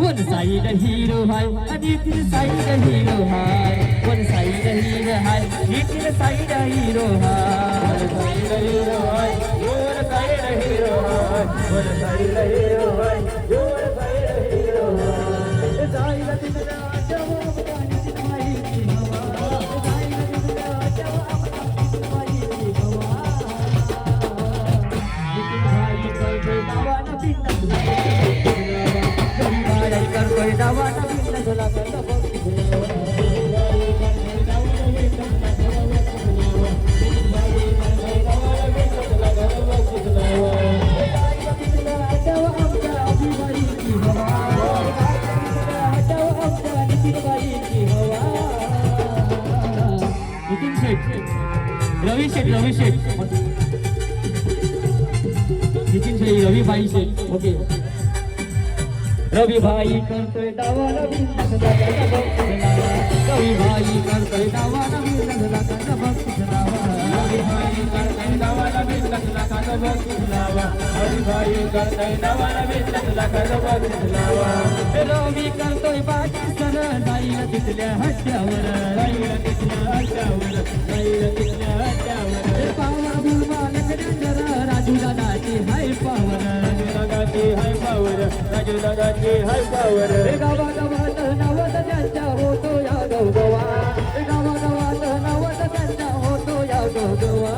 ওর side hero হয় নীতির side hero হয় ওর সাইড হিরো হয় নীতির সাইড হিরো হয় সাইড হিরো হয় ওর সাইড হিরো হয় ওর সাইড হিরো रवी शेठ रवी शेठ नितीन शेठ रवी भाई शेठ ओके. रवी भाई करतोय डावा नवीन नसला त्याचा भक्त लावा रवी भाई करतोय डावा नवीन नसला त्याचा भक्त लावा हरी भाई करतय नवाला बिंदला काग बघितलावा हरी भाई करतय नवाला बिंदला काग बघितलावा रवी करतोय पाकिस्तान. जाईल तिथल्या हट्ट्यावर साईड तिथल्या हातावर साईड तिथल्या हातावर दादाची हाय त्यांच्या होतो या गौगवा त्यांच्या होतो या गौगवा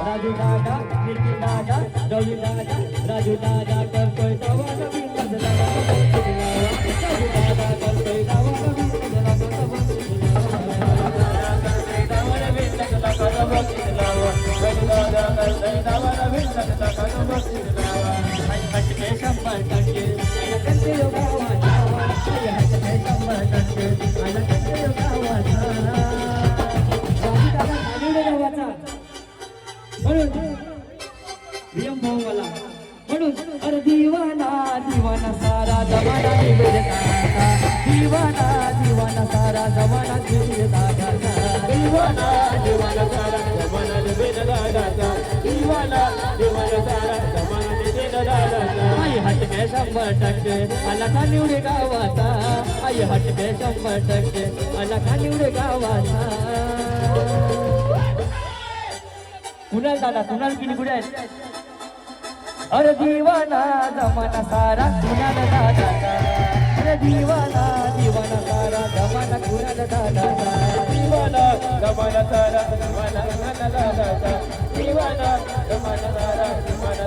राजू दादा नितीन दादा रवी दादा राजू दादा करतोय दवा जमाना निवेद दादा दिवाना दिवाना सारा जमाना दादाचा दिवाना दिवाना सारा जमाना दादाचा आई हटके शंभर टक्के आला निवडे गावाचा? आई हटके शंभर टक्के का निवडे गावाचा? कुणाल दादा कुणाल किती कुठे आहेत अरे दिवाना जमाना सारा कुणाल दादाचा अरे दिवाना दिवाना सारा जमाना कुणाल दादाचा दिवाना जमाना सारा दिवाना जमाना सारा जमाना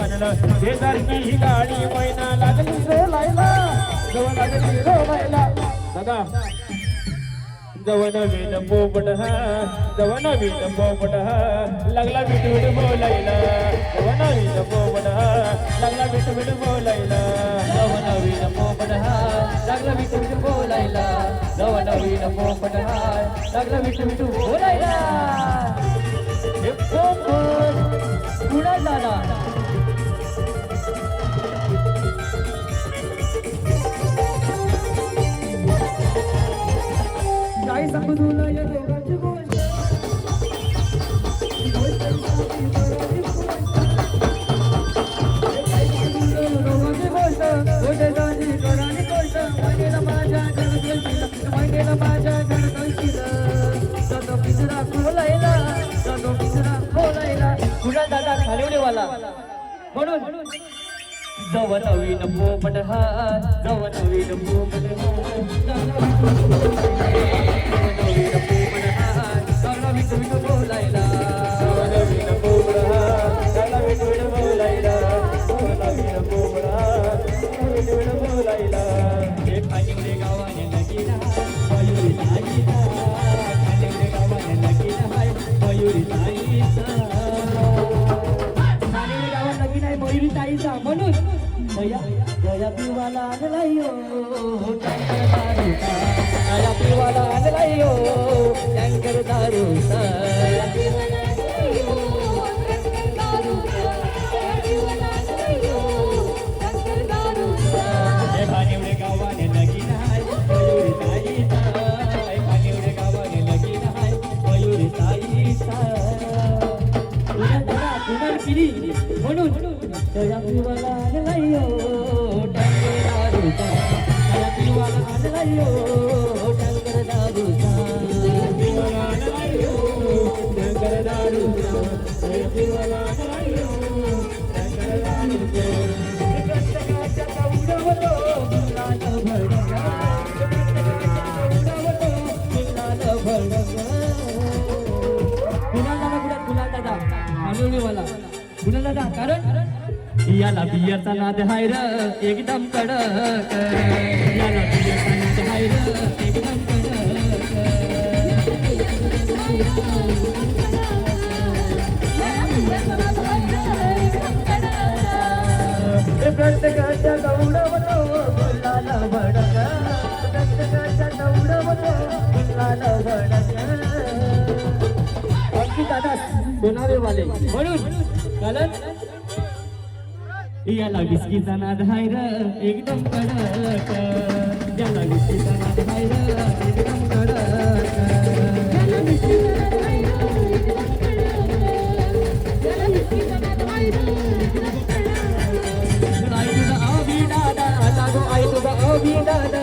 बनलं शेजारची ही गाडी मैना लागली रे लायला जवळ लागली रे लायला. दादा जवन वेद पोपट हा जवळ नवीन पोपट हा लागला बिट बोलायला. जवन वेद पोपट हा लागला बिट बोलायला. जवन वेद पोपट हाय लागला बिट विटू बोलायला. जवन वेद पोपट हाय लागला बिट विटू बोलायला. हे पोपट कुणाल दादा? कुणाल दादा खालिवडेवाला म्हणून जव नवीन पोपट हा जव नवीन पोपट हा दया दया पिवाला आणला यो टँकर दारूचा दया पिवाला आणला यो टँकर दारूचा गुलाल भडका गुलाल दादा. दादा कारण याला बियाचा नाद हाय र एकदम कडक. याला बियाचा नाद हाय र एकदम कडक. प्रत्येकाच्या गौडवतो गुलाल भडका. प्रत्येकाच्या गौडवतो गुलाल भडका. आणखी दादा सोनावे वाले म्हणून कारण याला विस्कीचा नाद हाय र एकदम कडक. याला विस्कीचा नाद हाय र एकदम कडक. आई तुझा अभि दादा लागो आई तुझा अभि दादा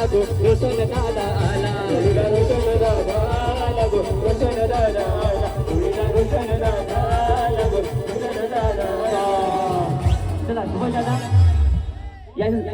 ನಗು ಸುನಗ